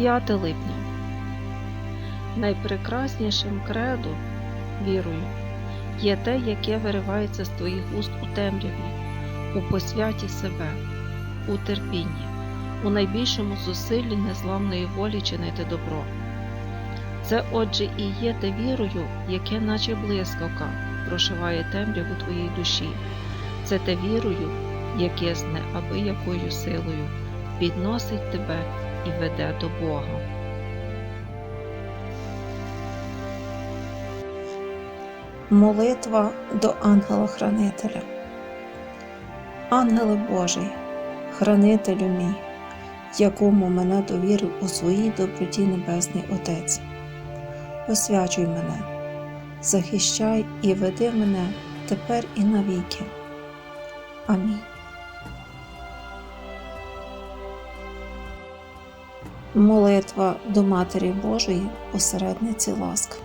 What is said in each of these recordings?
5 липня. Найпрекраснішим кредо, вірою, є те, яке виривається з твоїх уст у темряві, у посвяті себе, у терпінні, у найбільшому зусиллі незламної волі чинити добро. Це, отже, і є те вірою, яке, наче блискавка, прошиває темряву твоєї душі. Це те вірою, яке з неабиякою силою підносить тебе і веде до Бога. Молитва до ангела-хранителя. Ангеле Божий, хранителю мій, якому мене довірив у своїй доброті Небесний Отець. Освячуй мене, захищай і веди мене тепер і навіки. Амінь. Молитва до Матері Божої, посередниці ласк.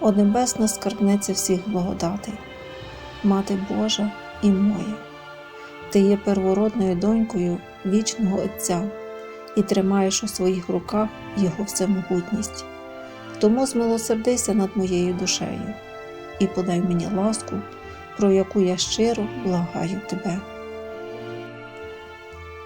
О небесна скарбниця всіх благодатей, Мати Божа і моя, Ти є первородною донькою вічного Отця і тримаєш у своїх руках Його всемогутність. Тому змилосердися над моєю душею і подай мені ласку, про яку я щиро благаю тебе.